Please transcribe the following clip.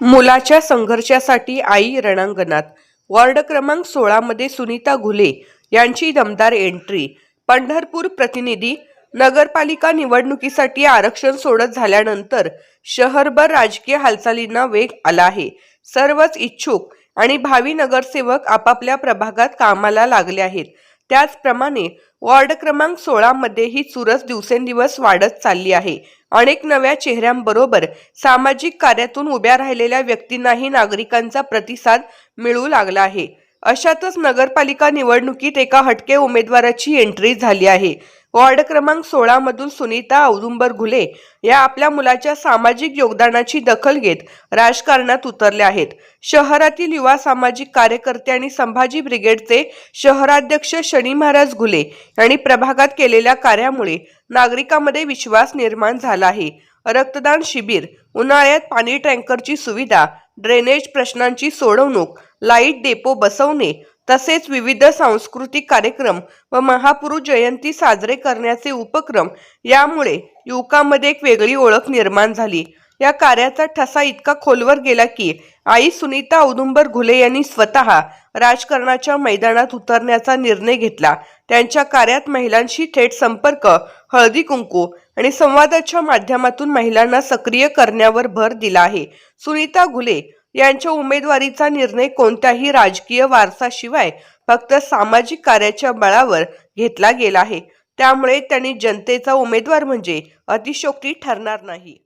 मुलाच्या संघर्षासाठी आई रणांगणात. वॉर्ड क्रमांक सोळामध्ये सुनीता घुले यांची दमदार एंट्री. पंढरपूर प्रतिनिधी नगरपालिका निवडणुकीसाठी आरक्षण सोडत झाल्यानंतर शहरभर राजकीय हालचालींना वेग आला आहे. सर्वच इच्छुक आणि भावी नगरसेवक आपापल्या प्रभागात कामाला लागले आहेत. त्याचप्रमाणे वॉर्ड क्रमांक सोळामध्ये ही चुरस दिवसेंदिवस वाढत चालली आहे. अनेक नव्या चेहऱ्यांबरोबर सामाजिक कार्यातून उभ्या राहिलेल्या व्यक्तींनाही नागरिकांचा प्रतिसाद मिळू लागला आहे. अशातच नगरपालिका निवडणुकीत एका हटके उमेदवाराची एंट्री झाली आहे. वॉर्ड क्रमांक सोळा मधून सुनीता औदुंबर घुले या आपल्या मुलाच्या सामाजिक योगदानाची दखल घेत राजकारणात उतरल्या आहेत. शहरातील युवा सामाजिक कार्यकर्ते आणि संभाजी ब्रिगेडचे शहराध्यक्ष शनी महाराज घुले यांनी प्रभागात केलेल्या कार्यामुळे नागरिकांमध्ये विश्वास निर्माण झाला आहे. रक्तदान शिबिर उन्हाळ्यात पाणी टँकरची सुविधा ड्रेनेज प्रश्नांची सोडवणूक लाइट डेपो बसवणे तसेच विविध सांस्कृतिक कार्यक्रम व महापुरुष जयंती साजरे करण्याचे उपक्रम यामुळे युवकांमध्ये एक वेगळी ओळख निर्माण झाली. या कार्याचा ठसा इतका खोलवर गेला की आई सुनीता औदुंबर घुले यांनी स्वतः राजकारणाच्या मैदानात उतरण्याचा निर्णय घेतला. त्यांच्या कार्यात महिलांशी थेट संपर्क हळदी कुंकू आणि संवादाच्या माध्यमातून महिलांना सक्रिय करण्यावर भर दिला आहे. सुनीता घुले यांच्या उमेदवारीचा निर्णय कोणत्याही राजकीय वारसाशिवाय फक्त सामाजिक कार्याच्या बळावर घेतला गेला आहे. त्यामुळे त्यांनी जनतेचा उमेदवार म्हणजे अतिशोक्ती ठरणार नाही.